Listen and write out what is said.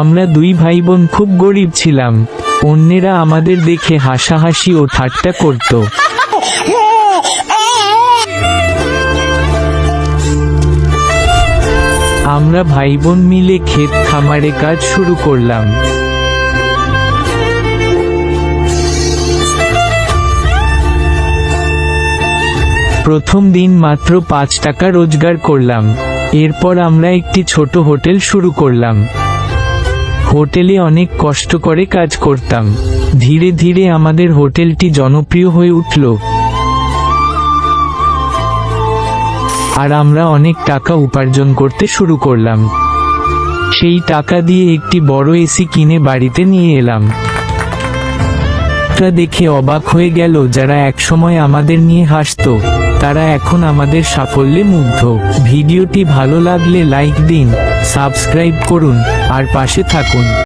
আমরা দুই ভাই বোন খুব গরিব ছিলাম। অন্যেরা আমাদের দেখে হাসাহাসি ও ঠাট্টা করত। আমরা ভাই বোন মিলে ক্ষেত খামারে কাজ শুরু করলাম। প্রথম দিন মাত্র পাঁচ টাকা রোজগার করলাম। এরপর আমরা একটি ছোট হোটেল শুরু করলাম। হোটেলে অনেক কষ্ট করে কাজ করতাম। ধীরে ধীরে আমাদের হোটেলটি জনপ্রিয় হয়ে উঠল। আর আমরা অনেক টাকা উপার্জন করতে শুরু করলাম। সেই টাকা দিয়ে একটি বড় এসি কিনে বাড়িতে নিয়ে এলাম। তা দেখে অবাক হয়ে গেল, যারা একসময় আমাদের নিয়ে হাসত, তারা এখন আমাদের সাফল্যে মুগ্ধ। ভিডিওটি ভালো লাগলে লাইক দিন, সাবস্ক্রাইব করুন, আর পাশে থাকুন।